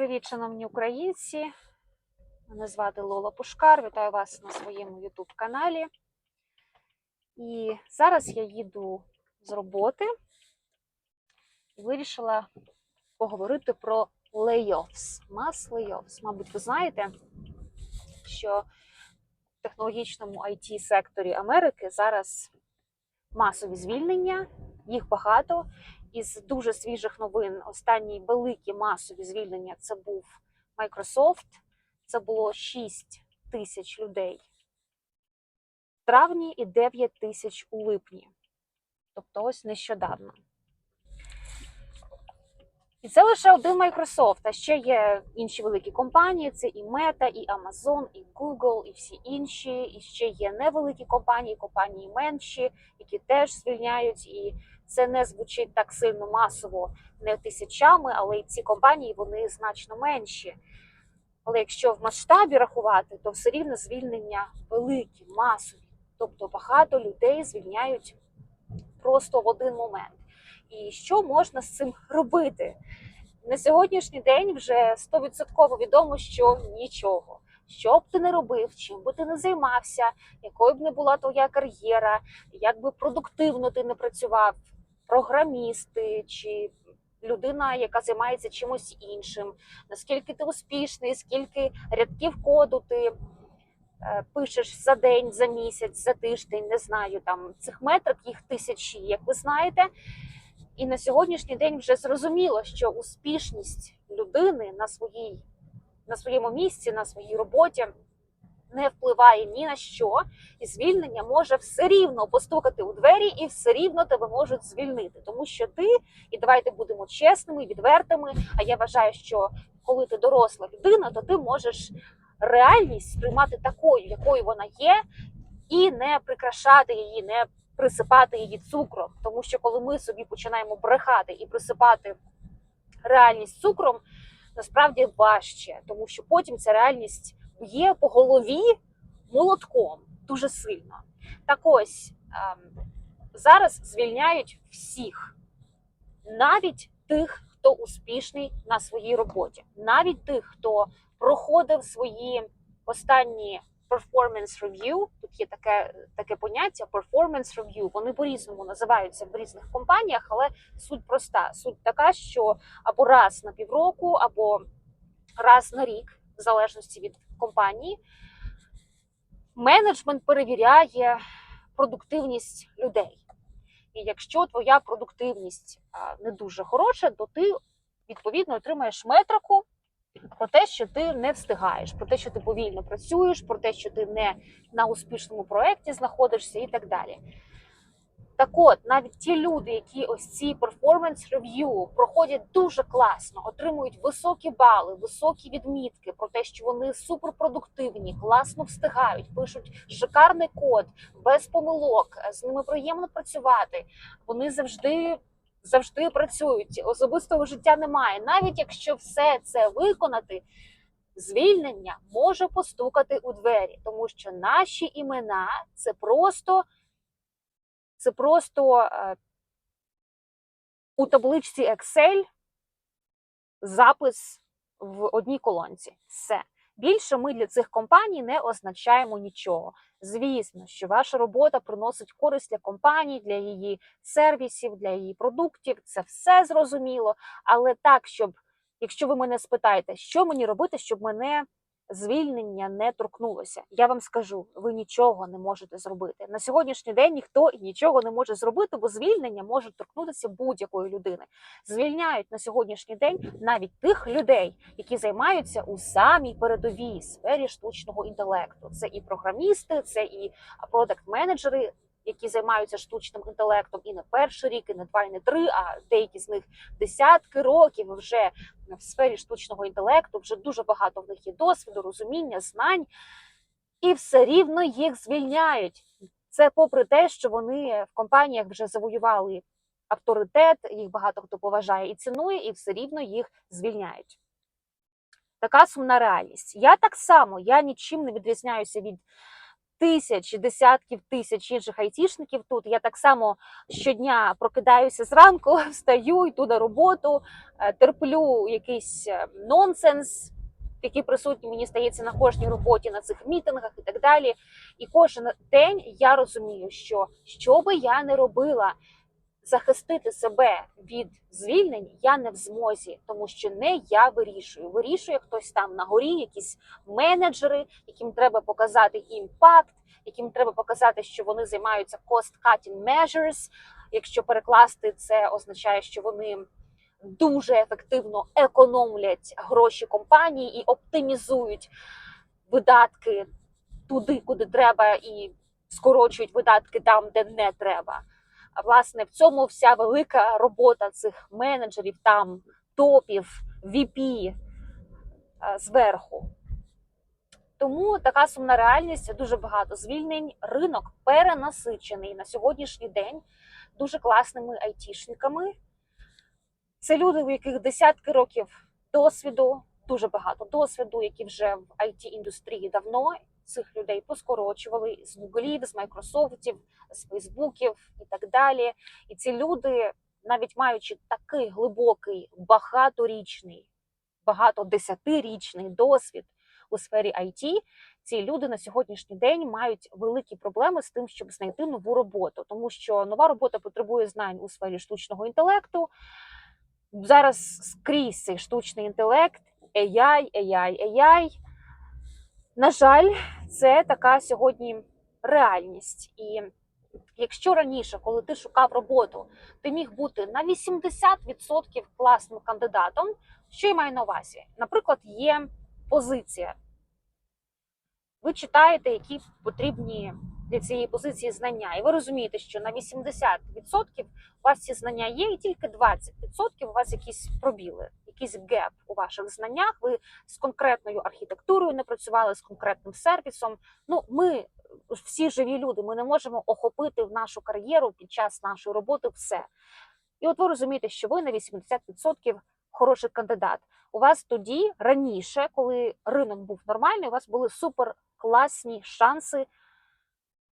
Привіт, шановні українці! Мене звати Лола Пушкар. Вітаю вас на своєму YouTube каналі. І зараз я їду з роботи і вирішила поговорити про layoffs, mass layoffs. Мабуть, ви знаєте, що в технологічному it секторі Америки зараз масові звільнення, їх багато. Із дуже свіжих новин останні великі масові звільнення це був Microsoft. Це було 6 тисяч людей в травні і 9 тисяч у липні. Тобто ось нещодавно. І це лише один Microsoft, а ще є інші великі компанії: це і Meta, і Amazon, і Google, і всі інші. І ще є невеликі компанії, компанії менші, які теж звільняють. І це не звучить так сильно масово, не тисячами, але і ці компанії вони значно менші. Але якщо в масштабі рахувати, то все рівно звільнення великі, масові. Тобто багато людей звільняють просто в один момент. І що можна з цим робити? На сьогоднішній день вже 100% відомо, що нічого. Що б ти не робив, чим би ти не займався, якою б не була твоя кар'єра, як би продуктивно ти не працював, програмісти чи людина, яка займається чимось іншим, наскільки ти успішний, скільки рядків коду ти е, пишеш за день, за місяць, за тиждень, не знаю, там цих метрик їх тисячі, як ви знаєте. І на сьогоднішній день вже зрозуміло, що успішність людини на своїй на своєму місці, на своїй роботі не впливає ні на що, і звільнення може все рівно постукати у двері, і все рівно тебе можуть звільнити, тому що ти, і давайте будемо чесними, відвертими. А я вважаю, що коли ти доросла людина, то ти можеш реальність сприймати такою, якою вона є, і не прикрашати її, не присипати її цукром. Тому що коли ми собі починаємо брехати і присипати реальність цукром, насправді важче, тому що потім ця реальність б'є по голові молотком дуже сильно. Так ось ем, зараз звільняють всіх, навіть тих, хто успішний на своїй роботі, навіть тих, хто проходив свої останні performance review, Тут є таке таке поняття performance review, Вони по-різному називаються в різних компаніях, але суть проста. Суть така, що або раз на півроку, або раз на рік, в залежності від компанії, менеджмент перевіряє продуктивність людей. І якщо твоя продуктивність не дуже хороша, то ти відповідно отримаєш метрику про те, що ти не встигаєш, про те, що ти повільно працюєш, про те, що ти не на успішному проєкті знаходишся, і так далі. Так от, навіть ті люди, які ось ці performance review проходять дуже класно, отримують високі бали, високі відмітки про те, що вони суперпродуктивні, класно встигають, пишуть шикарний код, без помилок, з ними приємно працювати. Вони завжди завжди працюють. Особистого життя немає. Навіть якщо все це виконати, звільнення може постукати у двері, тому що наші імена це просто це просто е, у табличці Excel запис в одній колонці. Все. Більше ми для цих компаній не означаємо нічого. Звісно, що ваша робота приносить користь для компанії, для її сервісів, для її продуктів. Це все зрозуміло. Але так, щоб, якщо ви мене спитаєте, що мені робити, щоб мене звільнення не торкнулося, я вам скажу, ви нічого не можете зробити. На сьогоднішній день ніхто нічого не може зробити, бо звільнення може торкнутися будь-якої людини. Звільняють на сьогоднішній день навіть тих людей, які займаються у самій передовій сфері штучного інтелекту. Це і програмісти, це і продакт-менеджери. Які займаються штучним інтелектом і не перший рік, і не два, і не три, а деякі з них десятки років вже в сфері штучного інтелекту, вже дуже багато в них є досвіду, розуміння, знань, і все рівно їх звільняють. Це попри те, що вони в компаніях вже завоювали авторитет, їх багато хто поважає і цінує, і все рівно їх звільняють. Така сумна реальність. Я так само, я нічим не відрізняюся від тисяч, десятків тисяч інших айтішників тут. Я так само щодня прокидаюся зранку, встаю, йду на роботу, е, терплю якийсь е, нонсенс, який присутній, мені стається на кожній роботі, на цих мітингах і так далі. І кожен день я розумію, що що би я не робила, захистити себе від звільнень я не в змозі, тому що не я вирішую. Вирішує хтось там на горі, якісь менеджери, яким треба показати імпакт, яким треба показати, що вони займаються cost-cutting measures. Якщо перекласти, це означає, що вони дуже ефективно економлять гроші компанії і оптимізують видатки туди, куди треба, і скорочують видатки там, де не треба. Власне в цьому вся велика робота цих менеджерів, там топів, VP е, зверху. Тому така сумна реальність, дуже багато звільнень. Ринок перенасичений на сьогоднішній день дуже класними айтішниками. Це люди, у яких десятки років досвіду, дуже багато досвіду, які вже в it індустрії давно цих людей поскорочували з Гуглів, з Майкрософтів, з Фейсбуків і так далі. І ці люди, навіть маючи такий глибокий, багаторічний, багатодесятирічний досвід у сфері IT, ці люди на сьогоднішній день мають великі проблеми з тим, щоб знайти нову роботу, тому що нова робота потребує знань у сфері штучного інтелекту. Зараз скрізь цей штучний інтелект, AI, AI, AI. На жаль, це така сьогодні реальність. І якщо раніше, коли ти шукав роботу, ти міг бути на 80% класним кандидатом, що я маю на увазі? Наприклад, є позиція. Ви читаєте, які потрібні для цієї позиції знання, і ви розумієте, що на 80% у вас ці знання є, і тільки 20% у вас якісь пробіли, якийсь геп у ваших знаннях. Ви з конкретною архітектурою не працювали з конкретним сервісом. Ну, ми всі живі люди, ми не можемо охопити в нашу кар'єру під час нашої роботи все. І от ви розумієте, що ви на 80% хороший кандидат. У вас тоді раніше, коли ринок був нормальний, у вас були супер класні шанси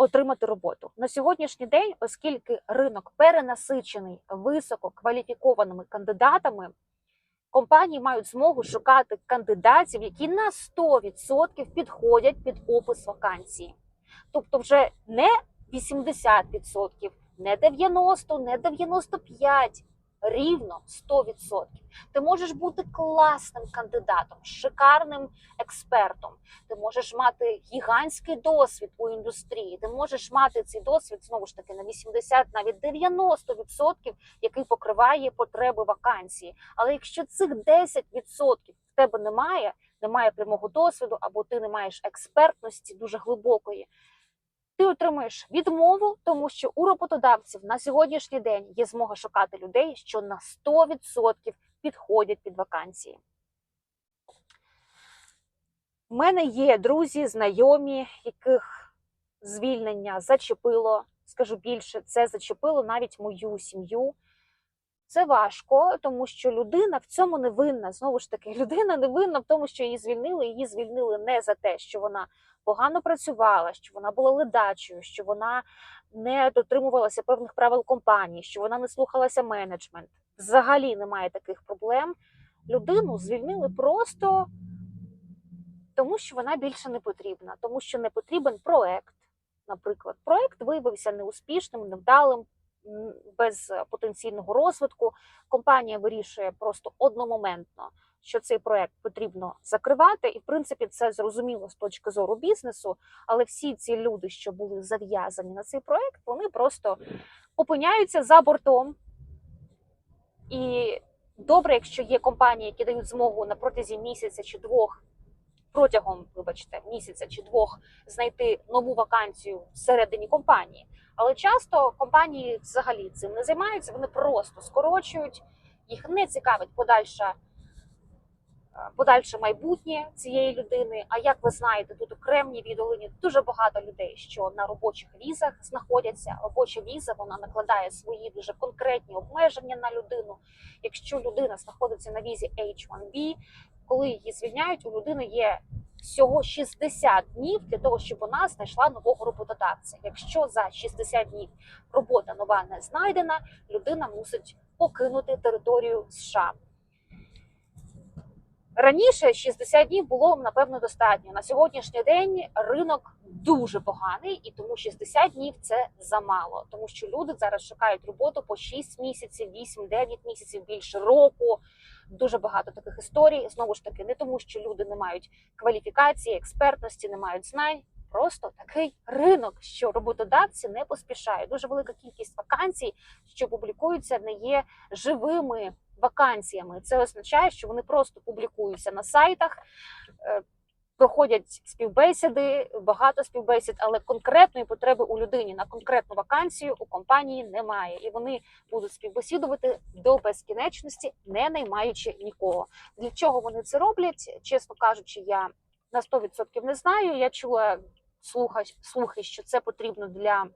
отримати роботу на сьогоднішній день, оскільки ринок перенасичений висококваліфікованими кандидатами, компанії мають змогу шукати кандидатів, які на 100% підходять під опис вакансії. Тобто, вже не 80%, не 90%, не 95%, рівно 100%. Ти можеш бути класним кандидатом, шикарним експертом. Ти можеш мати гігантський досвід у індустрії. Ти можеш мати цей досвід знову ж таки на 80, навіть 90%, який покриває потреби вакансії. Але якщо цих 10% в тебе немає, немає прямого досвіду, або ти не маєш експертності дуже глибокої. Ти отримаєш відмову, тому що у роботодавців на сьогоднішній день є змога шукати людей, що на 100% підходять під вакансії. У мене є друзі, знайомі, яких звільнення зачепило. Скажу більше, це зачепило навіть мою сім'ю. Це важко, тому що людина в цьому не винна. Знову ж таки, людина не винна в тому, що її звільнили. Її звільнили не за те, що вона погано працювала, що вона була ледачою, що вона не дотримувалася певних правил компанії, що вона не слухалася менеджмент. Взагалі немає таких проблем. Людину звільнили просто тому, що вона більше не потрібна, тому що не потрібен проект. Наприклад, проект виявився неуспішним, невдалим, без потенційного розвитку. Компанія вирішує просто одномоментно, що цей проект потрібно закривати, і в принципі це зрозуміло з точки зору бізнесу. Але всі ці люди, що були зав'язані на цей проект, вони просто опиняються за бортом. І добре, якщо є компанії, які дають змогу на протязі місяця чи двох. Протягом, вибачте, місяця чи двох знайти нову вакансію всередині компанії. Але часто компанії взагалі цим не займаються, вони просто скорочують, їх не цікавить подальша, е, подальше майбутнє цієї людини. А як ви знаєте, тут у Кремній віддолині дуже багато людей, що на робочих візах знаходяться. Робоча віза вона накладає свої дуже конкретні обмеження на людину. Якщо людина знаходиться на візі H1B, коли її звільняють, у людини є всього 60 днів для того, щоб вона знайшла нового роботодавця. Якщо за 60 днів робота нова не знайдена, людина мусить покинути територію США. Раніше 60 днів було напевно достатньо. На сьогоднішній день ринок дуже поганий, і тому 60 днів це замало, тому що люди зараз шукають роботу по 6 місяців, 8-9 місяців, більше року. Дуже багато таких історій. Знову ж таки, не тому, що люди не мають кваліфікації, експертності, не мають знань. Просто такий ринок, що роботодавці не поспішають. Дуже велика кількість вакансій, що публікуються, не є живими вакансіями. Це означає, що вони просто публікуються на сайтах, е, проходять співбесіди, багато співбесід, але конкретної потреби у людині на конкретну вакансію у компанії немає, і вони будуть співбесідувати до безкінечності, не наймаючи нікого. Для чого вони це роблять? Чесно кажучи, я на 100% не знаю. Я чула слухи, що це потрібно для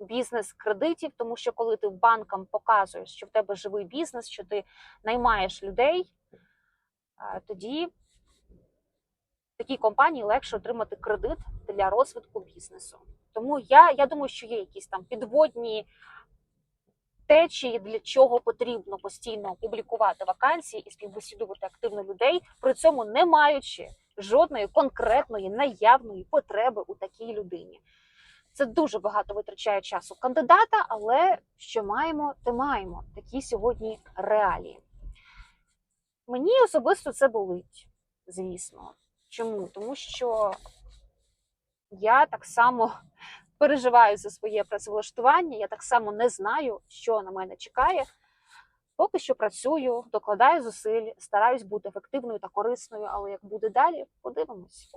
бізнес-кредитів, тому що коли ти банкам показуєш, що в тебе живий бізнес, що ти наймаєш людей, тоді такій компанії легше отримати кредит для розвитку бізнесу. Тому я, я думаю, що є якісь там підводні течії, для чого потрібно постійно публікувати вакансії і співбесідувати активно людей, при цьому не маючи жодної конкретної наявної потреби у такій людині. Це дуже багато витрачає часу кандидата, але що маємо, те маємо. Такі сьогодні реалії. Мені особисто це болить, звісно. Чому? Тому що я так само переживаю за своє працевлаштування, я так само не знаю, що на мене чекає. Поки що працюю, докладаю зусиль, стараюсь бути ефективною та корисною, але як буде далі, подивимось.